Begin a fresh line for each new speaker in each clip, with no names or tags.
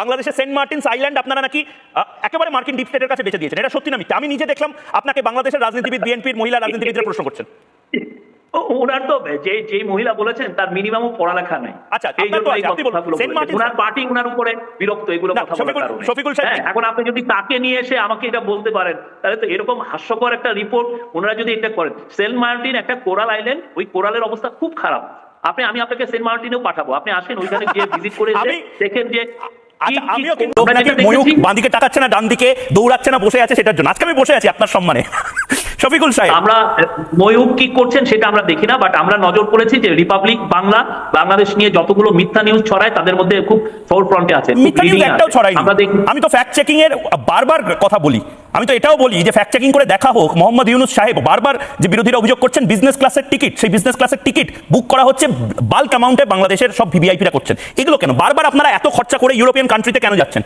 বাংলাদেশের Saint Martin's island আপনারা নাকি একেবারে মার্কিন ডিপ স্টেটের কাছে বেঁচে দিয়েছেন এটা সত্যি না মিথ্যা। আমি নিজে দেখলাম আপনাকে বাংলাদেশের রাজনীতিবিদ বিএনপির মহিলা রাজনীতিবিদরা প্রশ্ন করছেন।
ওনার তো যে যে মহিলা বলেছেন তার মিনিমাম পড়ালেখা নাই।
আচ্ছা,
এই জন্য এই কথাগুলো ওনার পার্টি ওনার উপরে বিরক্ত এগুলো কথা বলার
শফিকুল- সাহেব-
হ্যাঁ, এখন আপনি যদি তাকে নিয়ে এসে আমাকে এটা বলতে পারেন তাহলে তো এরকম হাস্যকর একটা রিপোর্ট ওনারা যদি এটা করেন। সেন্ট মার্টিন একটা কোরাল আইল্যান্ড ওই কোরালের অবস্থা খুব খারাপ। আপনি আমি আপনাকে সেন্ট মার্টিনেও পাঠাবো। আপনি আসেন ওইখানে গিয়ে ভিজিট করে দেখেন যে
আমিও ময়ূক বাঁ দিকে তাকাচ্ছে না ডান দিকে দৌড়াচ্ছে না বসে আছে সেটার জন্য। আজকে আমি বসে আছি আপনার সম্মানে। শফিকুল সাহেব।
আমরা ময়ূক কি করছেন সেটা আমরা দেখি না বাট আমরা নজর করেছি যে রিপাবলিক বাংলা বাংলাদেশ নিয়ে যতগুলো মিথ্যা নিউজ ছড়ায় তাদের মধ্যে খুব ফোর ফ্রন্টে আছে
মিথ্যা নিউজ একটাও
আমরা দেখি
আমি তো ফ্যাক্ট চেকিং এর বারবার কথা বলি। আমি তো এটাও বলি যে ফ্যাক্ট চেকিং করে দেখা হোক, মোহাম্মদ ইউনুস সাহেব বারবার যে বিরোধীরা অভিযোগ করছেন বিজনেস ক্লাসের টিকিট সেই বিজনেস ক্লাসের টিকিট বুক করা হচ্ছে বাল্ক অ্যামাউন্টে বাংলাদেশের সব ভিভিআইপিরা করছেন। এগুলো কেন? বারবার আপনারা এত খরচা করে ইউরোপিয়ান কান্ট্রিতে কেন যাচ্ছেন?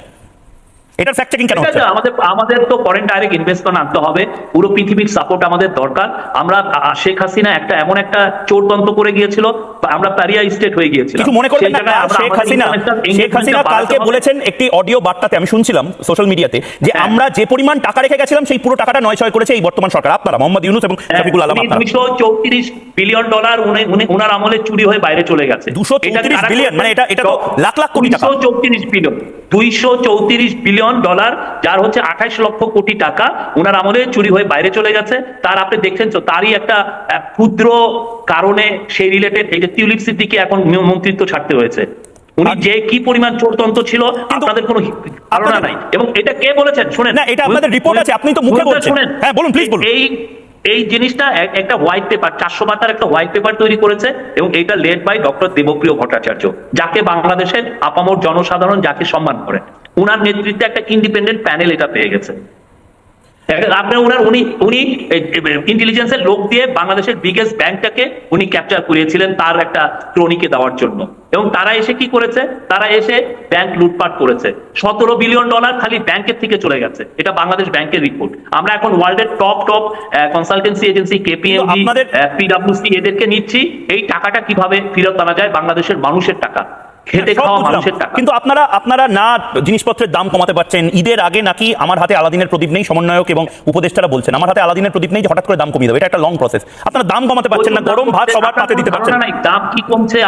এটার ফ্যাক্ট চেকিং কেন হচ্ছে?
আমাদের আমাদের তো ফরেন ডাইরেক্ট ইনভেস্টমেন্ট আনতে হবে পুরো পৃথিবীর সাপোর্ট আমাদের দরকার। আমরা শেখ হাসিনা একটা এমন একটা চোরতন্ত্র করে গিয়েছিল আমরা প্যারিয়া স্টেট হয়ে গিয়েছিলাম।
কিছু মনে করবেন না শেখ হাসিনা শেখ হাসিনা কালকে বলেছেন একটি অডিও বার্তাতে আমি শুনছিলাম সোশ্যাল মিডিয়াতে যে
হ্যাঁ।
আমরা যে পরিমাণ টাকা রেখে গেছিলাম সেই পুরো টাকাটা নয় ছয় করেছে এই বর্তমান সরকার। আপনারা মোহাম্মদ ইউনুস এবং শফিকুল আলম আপনারা।
দুইশো চৌত্রিশ বিলিয়ন ডলার উনি- উনার আমলে চুরি হয়ে বাইরে চলে গেছে।
234 billion, মানে এটা- এটা তো লাখ লাখ কোটি টাকা।
দুইশো চৌত্রিশ বিলিয়ন দুইশো চৌত্রিশ বিলিয়ন ডলার যার হচ্ছে আঠাইশ লক্ষ কোটি টাকা উনার আমলে চুরি হয়ে বাইরে চলে গেছে। তার আপনি দেখছেন তো তারই একটা ক্ষুদ্র কারণে সেই রিলেটেড এই যে টিউলিপ সিদ্দিকে এখন মন্ত্রিত্ব ছাড়তে হয়েছে। উনি যে কি পরিমাণ চোরতন্ত্র ছিল আপনাদের কোনো ধারণা নাই। এবং এটা কে বলেছেন? শুনেন।
না, এটা আপনাদের report আছে, আপনি তো মুখে বলছেন। হ্যাঁ, বলুন, please বলুন।
এই এই জিনিসটা একটা হোয়াইট পেপার চারশো পাতার একটা হোয়াইট পেপার তৈরি করেছে এবং এটা led by doctor Debapriya Bhattacharya যাকে বাংলাদেশের আপামর জনসাধারণ যাকে সম্মান করে উনার নেতৃত্বে একটা ইন্ডিপেন্ডেন্ট প্যানেল এটা পেয়ে গেছে। আপনার উনার উনি উনি ইন্টেলিজেন্সের লোক দিয়ে বাংলাদেশের বিগেস্ট ব্যাংকটাকে উনি ক্যাপচার করিয়েছিলেন তার একটা ক্রনিকে দেওয়ার জন্য। এবং তারা এসে কি করেছে? তারা এসে ব্যাংক লুটপাট করেছে। সতেরো বিলিয়ন ডলার খালি ব্যাংকের থেকে চলে গেছে। এটা বাংলাদেশ ব্যাংকের রিপোর্ট আমরা এখন ওয়ার্ল্ডের top top consultancy agency KPMG PWC এদেরকে নিচ্ছি। এই টাকাটা কীভাবে ফেরত আনা যায়? বাংলাদেশের মানুষের টাকা। খেটে খাওয়া মানুষের টাকা।
কিন্তু আপনারা আপনারা না জিনিসপত্রের দাম কমাতে পারছেন। ঈদের আগে নাকি আমার হাতে আলাদিনের প্রদীপ নেই সমন্বয়ক এবং উপদেষ্টারা বলছেন আমার হাতে আলাদিনের প্রদীপ নেই হঠাৎ করে দাম কমিয়ে দেবে। এটা একটা লং প্রসেস আপনারা দাম কমাতে পারছেন না গরম ভাত সবার পাতে দিতে পারছেন।
দাম কি কমছে?